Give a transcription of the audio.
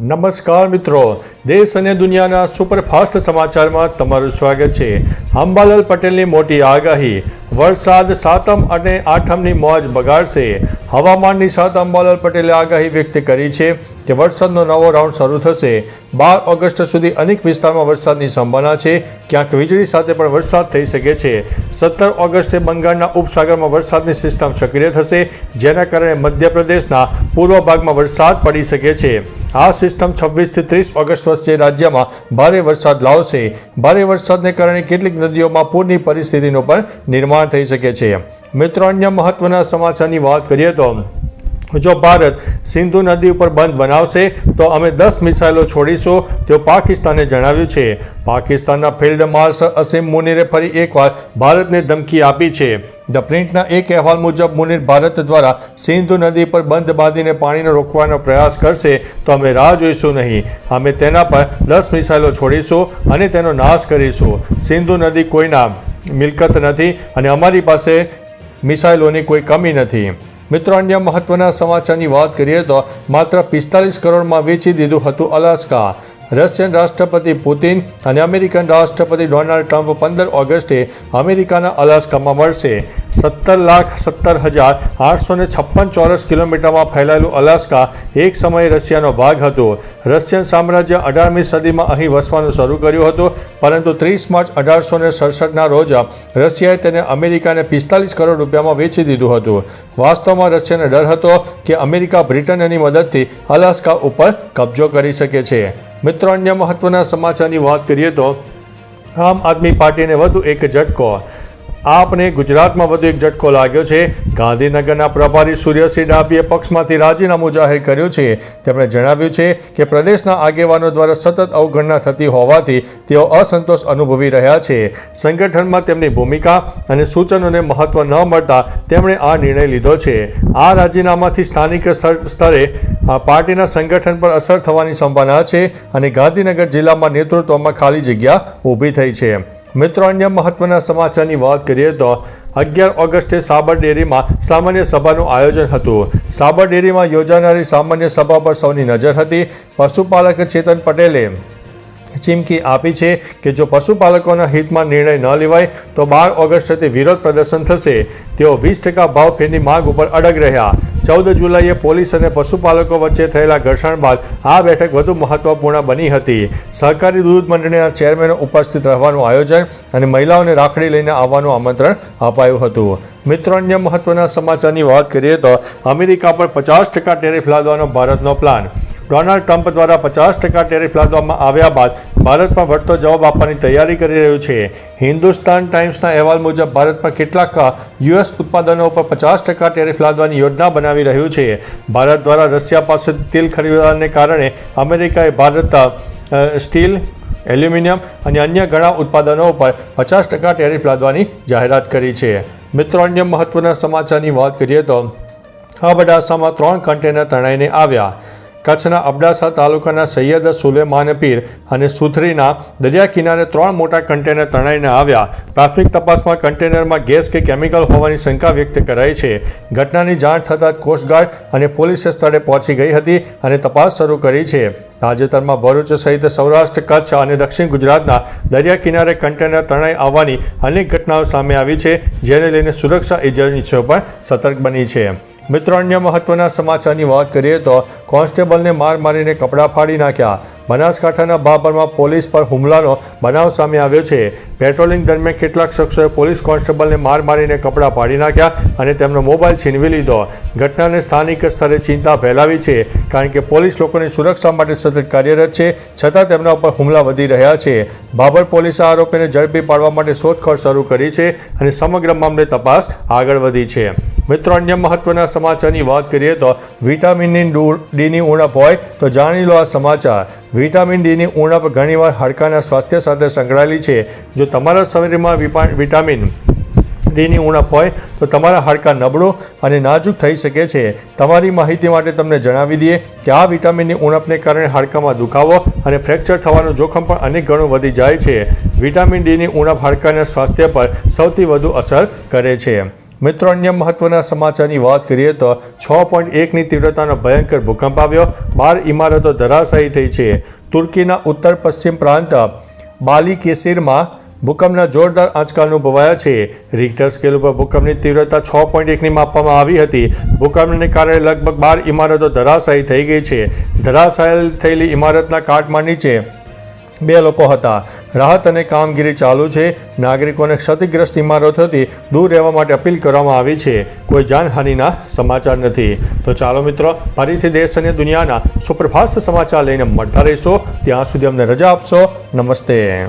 નમસ્કાર મિત્રો. દેશ અને દુનિયાના સુપરફાસ્ટ સમાચારમાં તમારું સ્વાગત છે. અંબાલાલ પટેલની મોટી આગાહી. વરસાદ સાતમ અને આઠમની મોજ બગાડશે. હવામાન નિષ્ણાત અંબાલાલ પટેલે આગાહી વ્યક્ત કરી છે કે વરસાદનો નવો રાઉન્ડ શરૂ થશે. બાર ઓગસ્ટ સુધી અનેક વિસ્તારમાં વરસાદની સંભાવના છે. ક્યાંક વીજળી સાથે પણ વરસાદ થઈ શકે છે. સત્તર ઓગસ્ટે બંગાળના ઉપસાગરમાં વરસાદની સિસ્ટમ સક્રિય થશે, જેના કારણે મધ્યપ્રદેશના પૂર્વ ભાગમાં વરસાદ પડી શકે છે. આ સિસ્ટમ છવ્વીસથી ત્રીસ ઓગસ્ટ વચ્ચે રાજ્યમાં ભારે વરસાદ લાવશે. ભારે વરસાદને કારણે કેટલીક નદીઓમાં પૂરની પરિસ્થિતિનું પણ નિર્માણ થઈ શકે છે. મિત્રો, અન્ય મહત્વના સમાચારની વાત કરીએ તો જો ભારત સિંધુ નદી ઉપર બંધ બનાવશે, તો અમે દસ મિસાઇલો છોડીશું તેવું પાકિસ્તાને જણાવ્યું છે. પાકિસ્તાનના ફિલ્ડ માર્શલ અસીમ મુનીરે ફરી એકવાર ભારતને ધમકી આપી છે. ધ પ્રિન્ટના એક અહેવાલ મુજબ, મુનીર ભારત દ્વારા સિંધુ નદી પર બંધ બાંધીને પાણીને રોકવાનો પ્રયાસ કરશે, તો અમે રાહ જોઈશું નહીં. અમે તેના પર દસ મિસાઇલો છોડીશું અને તેનો નાશ કરીશું. સિંધુ નદી કોઈના મિલકત નથી અને અમારી પાસે મિસાઇલોની કોઈ કમી નથી. મિત્રો, અન્ય મહત્વના સમાચારની વાત કરીએ તો માત્ર પિસ્તાલીસ કરોડમાં વેચી દીધું હતું અલાસ્કા. રશિયન રાષ્ટ્રપતિ પુતિન અને અમેરિકન રાષ્ટ્રપતિ ડોનાલ્ડ ટ્રમ્પ પંદર ઓગસ્ટે અમેરિકાના અલાસ્કામાં મળશે. સત્તર લાખ સત્તર હજાર આઠસો ને છપ્પન ચોરસ કિલોમીટરમાં ફેલાયેલું અલાસ્કા એક સમયે રશિયાનો ભાગ હતો. રશિયન સામ્રાજ્ય અઢારમી સદીમાં અહીં વસવાનું શરૂ કર્યું હતું, પરંતુ ત્રીસ માર્ચ અઢારસો ને સડસઠના રોજ રશિયાએ તેને અમેરિકાને પિસ્તાલીસ કરોડ રૂપિયામાં વેચી દીધું હતું. વાસ્તવમાં રશિયાને ડર હતો કે અમેરિકા બ્રિટનની મદદથી અલાસ્કા ઉપર કબજો કરી શકે છે. મિત્રો, અન્ય મહત્વના સમાચારની વાત કરીએ તો આમ આદમી પાર્ટીને વધુ એક ઝટકો. આપને ગુજરાતમાં વધુ એક ઝટકો લાગ્યો છે. ગાંધીનગરના પ્રભારી સૂર્યસિંહ ડાભીએ પક્ષમાંથી રાજીનામું જાહેર કર્યું છે. તેમણે જણાવ્યું છે કે પ્રદેશના આગેવાનો દ્વારા સતત અવગણના થતી હોવાથી તેઓ અસંતોષ અનુભવી રહ્યા છે. સંગઠનમાં તેમની ભૂમિકા અને સૂચનોને મહત્વ ન મળતા તેમણે આ નિર્ણય લીધો છે. આ રાજીનામાથી સ્થાનિક સ્તરે આ પાર્ટીના સંગઠન પર અસર થવાની સંભાવના છે અને ગાંધીનગર જિલ્લામાં નેતૃત્વમાં ખાલી જગ્યા ઊભી થઈ છે. મિત્રો, અન્ય મહત્વના સમાચારની વાત કરીએ તો અગિયાર ઓગસ્ટે સાબર ડેરીમાં સામાન્ય સભાનું આયોજન હતું. સાબર ડેરીમાં યોજાનારી સામાન્ય સભા પર સૌની નજર હતી. પશુપાલક ચેતન પટેલે ચીમકી આપી છે કે જો પશુપાલકોના હિતમાં નિર્ણય ન લેવાય, તો બાર ઓગસ્ટથી વિરોધ પ્રદર્શન થશે. તેઓ વીસ ટકા ભાવ ફેરની માંગ ઉપર અડગ રહ્યા. ચૌદ જુલાઈએ પોલીસ અને પશુપાલકો વચ્ચે થયેલા ઘર્ષણ બાદ આ બેઠક વધુ મહત્વપૂર્ણ બની હતી. સહકારી દૂધ મંડળીના ચેરમેનો ઉપસ્થિત રહેવાનું આયોજન અને મહિલાઓને રાખડી લઈને આવવાનું આમંત્રણ અપાયું હતું. મિત્રો, અન્ય મહત્વના સમાચારની વાત કરીએ તો અમેરિકા પર પચાસ ટકા ટેરિફ લાદવાનો ભારતનો પ્લાન. ડોનાલ્ડ ટ્રમ્પ દ્વારા પચાસ ટકા ટેરિફ લાદવામાં આવ્યા બાદ ભારત પણ વળતો જવાબ આપવાની તૈયારી કરી રહ્યું છે. હિન્દુસ્તાન ટાઈમ્સના અહેવાલ મુજબ ભારત પર કેટલાક યુએસ ઉત્પાદનો પર પચાસ ટકા ટેરિફ લાદવાની યોજના બનાવી રહ્યું છે. ભારત દ્વારા રશિયા પાસે તેલ ખરીદવાને કારણે અમેરિકાએ ભારત સ્ટીલ, એલ્યુમિનિયમ અને અન્ય ઘણા ઉત્પાદનો પર પચાસ ટકા ટેરિફ લાદવાની જાહેરાત કરી છે. મિત્રો, અન્ય મહત્વના સમાચારની વાત કરીએ તો અબડાસામાં ત્રણ કન્ટેનર તણાઈને આવ્યા. કચ્છના અબડાસા તાલુકાના સૈયદ સુલેમાન પીર અને સુથરીના દરિયા કિનારે ત્રણ મોટા કન્ટેનર તણાઈને આવ્યા. પ્રાથમિક તપાસમાં કન્ટેનરમાં ગેસ કે કેમિકલ હોવાની શંકા વ્યક્ત કરાઈ છે. ઘટનાની જાણ થતાં કોસ્ટગાર્ડ અને પોલીસે સ્થળે પહોંચી ગઈ હતી અને તપાસ શરૂ કરી છે. તાજેતરમાં ભરૂચ સહિત સૌરાષ્ટ્ર, કચ્છ અને દક્ષિણ ગુજરાતના દરિયા કિનારે કન્ટેનર તણાઈ આવવાની અનેક ઘટનાઓ સામે આવી છે, જેને લઈને સુરક્ષા એજન્સીઓ પણ સતર્ક બની છે. મિત્રો અન્ય મહત્વના સમાચારની વાત કરીએ તો કોન્સ્ટેબલને માર મારીને કપડાં ફાડી નાખ્યા. બનાસકાંઠાના બાબરમાં પોલીસ પર હુમલાનો બનાવ સામે આવ્યો છે. પેટ્રોલિંગ દરમિયાન કેટલાક શખ્સોએ પોલીસ કોન્સ્ટેબલને માર મારીને કપડાં પાડી નાખ્યા અને તેમનો મોબાઈલ છીનવી લીધો. ઘટનાને સ્થાનિક સ્તરે ચિંતા ફેલાવી છે, કારણ કે પોલીસ લોકોની સુરક્ષા માટે સતત કાર્યરત છે, છતાં તેમના ઉપર હુમલા વધી રહ્યા છે. બાબર પોલીસે આરોપીને ઝડપી પાડવા માટે શોધખોળ શરૂ કરી છે અને સમગ્ર મામલે તપાસ આગળ વધી છે. મિત્રો, અન્ય મહત્વના સમાચારની વાત કરીએ તો વિટામિનની ડીની ઉણપ હોય તો જાણી લો આ સમાચાર. વિટામિન ડીની ઉણપ ઘણીવાર હાડકાના સ્વાસ્થ્ય સાથે સંકળાયેલી છે. જો તમારા શરીરમાં વિટામિન ડીની ઉણપ હોય, તો તમારા હાડકાં નબળું અને નાજુક થઈ શકે છે. તમારી માહિતી માટે તમને જણાવી દઈએ કે આ વિટામિનની ઉણપને કારણે હાડકામાં દુખાવો અને ફ્રેક્ચર થવાનું જોખમ પણ અનેક ગણું વધી જાય છે. વિટામિન ડીની ઉણપ હાડકાના સ્વાસ્થ્ય પર સૌથી વધુ અસર કરે છે. મિત્રો, અન્ય મહત્વના સમાચારની વાત કરીએ તો છ પોઈન્ટ એકની તીવ્રતાનો ભયંકર ભૂકંપ આવ્યો. બાર ઇમારતો ધરાશાયી થઈ છે. તુર્કીના ઉત્તર પશ્ચિમ પ્રાંત બાલી કેસીરમાં ભૂકંપના જોરદાર આંચકા અનુભવાયા છે. રિક્ટર સ્કેલ ઉપર ભૂકંપની તીવ્રતા છ પોઈન્ટ એકની માપવામાં આવી હતી. ભૂકંપને કારણે લગભગ બાર ઇમારતો ધરાશાયી થઈ ગઈ છે. ધરાશાયી થયેલી ઇમારતના કાટમાં નીચે બે લોકો હતા. રાહત અને કામગીરી ચાલુ છે. નાગરિકોને ક્ષતિગ્રસ્ત ઇમારતોથી દૂર રહેવા માટે અપીલ કરવામાં આવી છે. કોઈ જાનહાનિના સમાચાર નથી. તો ચાલો મિત્રો, ફરીથી દેશ અને દુનિયાના સુપરફાસ્ટ સમાચાર લઈને મળતા રહીશો. ત્યાં સુધી અમને રજા આપશો. નમસ્તે.